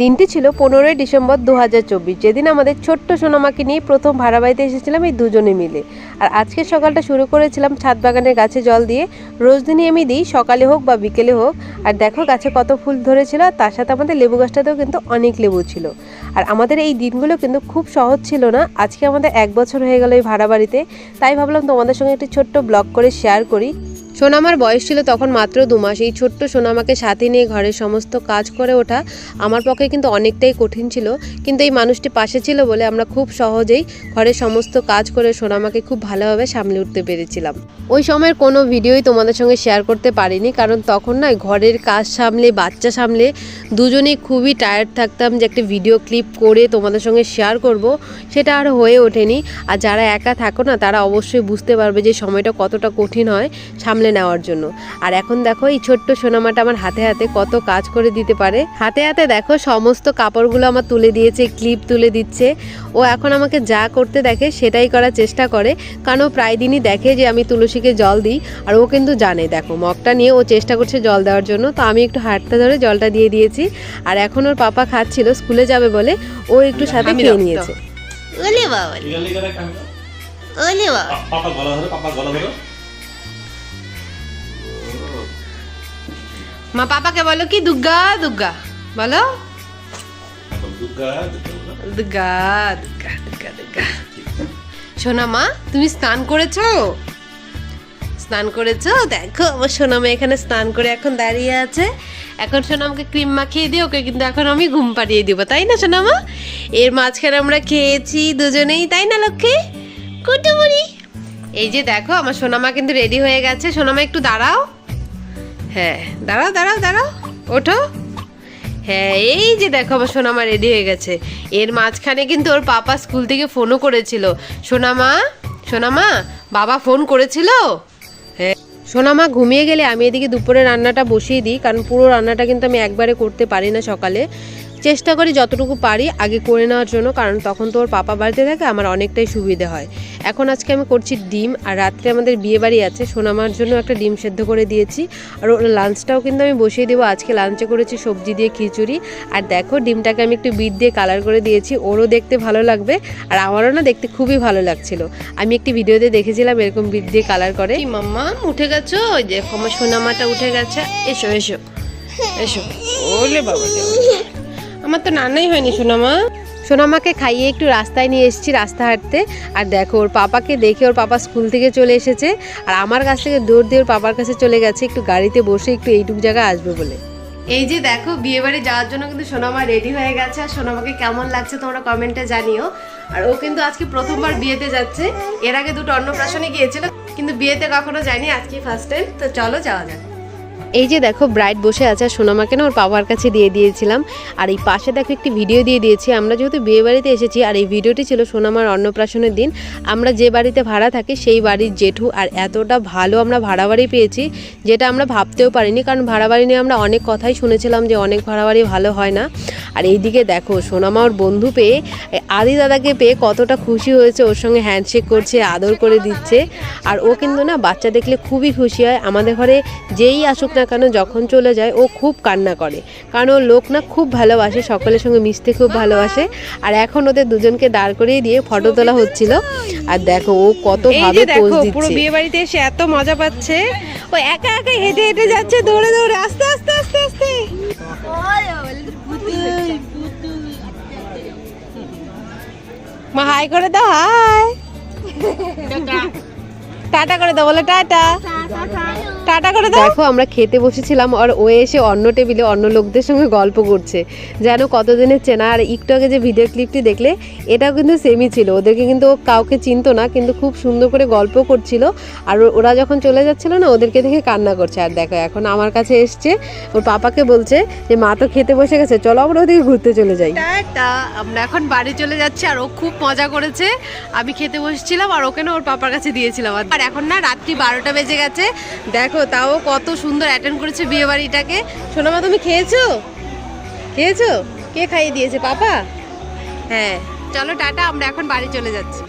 দিনটি ছিল পনেরোই ডিসেম্বর দু হাজার চব্বিশ। যেদিন আমাদের ছোট্ট সোনামাকে নিয়ে প্রথম ভাড়া বাড়িতে এসেছিলাম এই দুজনে মিলে। আর আজকের সকালটা শুরু করেছিলাম ছাদ বাগানের গাছে জল দিয়ে। রোজ দিনই আমি দিই, সকালে হোক বা বিকেলে হোক। আর দেখো গাছে কত ফুল ধরেছিল, আর তার সাথে আমাদের লেবু গাছটাতেও কিন্তু অনেক লেবু ছিল। আর আমাদের এই দিনগুলো কিন্তু খুব সহজ ছিল না। আজকে আমাদের এক বছর হয়ে গেল এই ভাড়া বাড়িতে তাই ভাবলাম তোমাদের সঙ্গে একটি ছোট্ট ব্লগ করে শেয়ার করি। সোনামার বয়স ছিল তখন মাত্র দু মাস। এই ছোট্ট সোনামাকে সাথে নিয়ে ঘরের সমস্ত কাজ করে ওঠা আমার পক্ষে কিন্তু অনেকটাই কঠিন ছিল। কিন্তু এই মানুষটি পাশে ছিল বলে আমরা খুব সহজেই ঘরের সমস্ত কাজ করে সোনামাকে খুব ভালোভাবে সামলে উঠতে পেরেছিলাম। ওই সময়ের কোনো ভিডিওই তোমাদের সঙ্গে শেয়ার করতে পারিনি, কারণ তখন না ঘরের কাজ সামলে, বাচ্চা সামলে দুজনেই খুবই টায়ার্ড থাকতাম যে একটা ভিডিও ক্লিপ করে তোমাদের সঙ্গে শেয়ার করব, সেটা আর হয়ে ওঠেনি। আর যারা একা থাকো না, তারা অবশ্যই বুঝতে পারবে যে সময়টা কতটা কঠিন হয় সামলে নেওয়ার জন্য। আর এখন দেখো এই ছোট্ট সোনামাটা আমার হাতে হাতে কত কাজ করে দিতে পারে। হাতে হাতে দেখো সমস্ত কাপড়গুলো আমার তুলে দিয়েছে ক্লিপ তুলে দিচ্ছে। ও এখন আমাকে যা করতে দেখে সেটাই করার চেষ্টা করে। কারণ ও প্রায় দিনই দেখে যে আমি তুলসীকে জল দিই আর ও কিন্তু জানে। দেখো মগটা নিয়ে ও চেষ্টা করছে জল দেওয়ার জন্য তো আমি একটু হাঁটতে ধরে জলটা দিয়ে দিয়েছি। আর এখন ওর পাপা খাচ্ছিল স্কুলে যাবে বলে ও একটু সাথে খেয়ে নিয়েছে। ওলে বাবা। ওলে। বাবা। পাপা গলা ধরো পাপা গলা ধরো। মা পাপাকে বলো কি দুর্গা দুর্গা বলো। দুর্গা দুর্গা দুর্গা দুর্গা সোনা মা তুমি স্নান করেছ? স্নান করেছ? দেখো আমার সোনামা এখানে স্নান করে এখন দাঁড়িয়ে আছে। এখন সোনামকে ক্রিম মাখিয়ে দিয়ে ওকে কিন্তু এখন আমি ঘুম পাড়িয়ে দিব তাই না সোনামা এর মাঝখানে আমরা খেয়েছি দুজনেই তাই না লক্ষ্মী? কুটুমুড়ি। এই যে দেখো আমার সোনামা কিন্তু রেডি হয়ে গেছে। সোনামা একটু দাঁড়াও। হ্যাঁ দাঁড়াও দাঁড়াও দাঁড়াও, ওঠো। হ্যাঁ এই যে দেখো আমার সোনামা রেডি হয়ে গেছে। এর মাঝখানে কিন্তু ওর পাপা স্কুল থেকে ফোনও করেছিল। সোনামা সোনামা, বাবা ফোন করেছিল? হ্যাঁ সোনামা ঘুমিয়ে গেলে আমি এদিকে দুপুরে রান্নাটা বসিয়ে দিই, কারণ পুরো রান্নাটা কিন্তু আমি একবারে করতে পারি না সকালে। চেষ্টা করি যতটুকু পারি আগে করে নেওয়ার জন্য, কারণ তখন তো ওর পাপা বাড়িতে থাকে, আমার অনেকটাই সুবিধে হয়। এখন আজকে আমি করছি ডিম, আর রাত্রে আমাদের বিয়ে বাড়ি আছে, সোনামার জন্য একটা ডিম সেদ্ধ করে দিয়েছি, আর ওর লাঞ্চটাও কিন্তু আমি বসিয়ে দেবো। আজকে লাঞ্চে করেছি সবজি দিয়ে খিচুড়ি, আর দেখো ডিমটাকে আমি একটু বিট দিয়ে কালার করে দিয়েছি, ওরও দেখতে ভালো লাগবে, আর আমারও না দেখতে খুবই ভালো লাগছিল। আমি একটি ভিডিওতে দেখেছিলাম এরকম বিট দিয়ে কালার করে। মাম্মা, উঠে গেছো? ওই দেখো আমার সোনামাটা উঠে গেছে। এসো এসো এসো। ওলে বাবা আমার তো রান্নাই হয়নি সোনামা। সোনামাকে খাইয়ে একটু রাস্তায় নিয়ে এসেছি রাস্তা হাঁটতে। আর দেখো, ওর পাপাকে দেখে ওর পাপা স্কুল থেকে চলে এসেছে। আর আমার কাছ থেকে দৌড় দিয়ে ওর পাপার কাছে চলে গেছে, একটু গাড়িতে বসে একটু এইটুক জায়গায় আসবে বলে। এই যে দেখো, বিয়ে বাড়ি যাওয়ার জন্য কিন্তু সোনামা রেডি হয়ে গেছে। আর সোনামাকে কেমন লাগছে তোমরা কমেন্টে জানিও। আর ও কিন্তু আজকে প্রথমবার বিয়েতে যাচ্ছে। এর আগে দুটো অন্নপ্রাশনে গিয়েছিল, কিন্তু বিয়েতে কখনো যায়নি, আজকে ফার্স্ট টাইম তো চলো যাওয়া যাক। এই যে দেখো ব্রাইড বসে আছে আর সোনামাকে না ওর বাবার কাছে দিয়ে দিয়েছিলাম। আর এই পাশে দেখো একটি ভিডিও দিয়ে দিয়েছি। আমরা যেহেতু বিয়ে বাড়িতে এসেছি, আর এই ভিডিওটি ছিল সোনামার অন্নপ্রাশনের দিন। আমরা যে বাড়িতে ভাড়া থাকি, সেই বাড়ির জেঠু। আর এতটা ভালো আমরা ভাড়া বাড়ি পেয়েছি, যেটা আমরা ভাবতেও পারিনি। কারণ ভাড়া বাড়ি নিয়ে আমরা অনেক কথাই শুনেছিলাম যে অনেক ভাড়া বাড়ি ভালো হয় না। আর এইদিকে দেখো সোনামা ওর বন্ধু পেয়ে আদি দাদাকে পেয়ে কতটা খুশি হয়েছে ওর সঙ্গে হ্যান্ডশেক করছে আদর করে দিচ্ছে। আর ও কিন্তু না বাচ্চা দেখলে খুবই খুশি হয়। আমাদের ঘরে যেই আসুক না কেন যখন চলে যায় ও খুব কান্না করে। কারণ ও লোক না খুব ভালোবাসে সকলের সঙ্গে মিশতে খুব ভালোবাসে। আর এখন ওদের দুজনকে দাঁড় করিয়ে দিয়ে ফটো তোলা হচ্ছিল। আর দেখো ও কত ভাবে পোজ দিচ্ছে। বিয়ে বাড়িতে এসে এত মজা পাচ্ছে। ও একা একা হেঁটে হেঁটে যাচ্ছে দৌড়ে দৌড়ে আস্তে মা হাই করে দাও হাই টাটা। করে দাও বলে টাটা। টাটা করে দাও। দেখো আমরা খেতে বসেছিলাম আর ও এসে অন্য টেবিলে অন্য লোকদের সঙ্গে গল্প করছে। যেন কতদিনের চেনা আর একটু আগে যে ভিডিও ক্লিপটি দেখলে এটাও কিন্তু সেমই ছিল। ওদেরকে কিন্তু ও কাউকে চিনতো না কিন্তু খুব সুন্দর করে গল্প করছিল। আর ওরা যখন চলে যাচ্ছিল না ওদেরকে দেখে কান্না করছে। আর দেখো এখন আমার কাছে এসছে ওর পাপাকে বলছে যে মা তো খেতে বসে গেছে চলো আমরা ওদিকে ঘুরতে চলে যাই। টাটা। আমরা এখন বাড়ি চলে যাচ্ছি আর ও খুব মজা করেছে। আমি খেতে বসেছিলাম আর ওকে না ওর পাপার কাছে দিয়েছিলাম। আর এখন না রাত্রি বারোটা বেজে গেছে। দেখো, তাও কত সুন্দর অ্যাটেন্ড করেছে বিয়ে বাড়িটাকে সোনামা তুমি খেয়েছো? খেয়েছো? কে খাইয়ে দিয়েছে, পাপা? হ্যাঁ চলো টাটা, আমরা এখন বাড়ি চলে যাচ্ছি।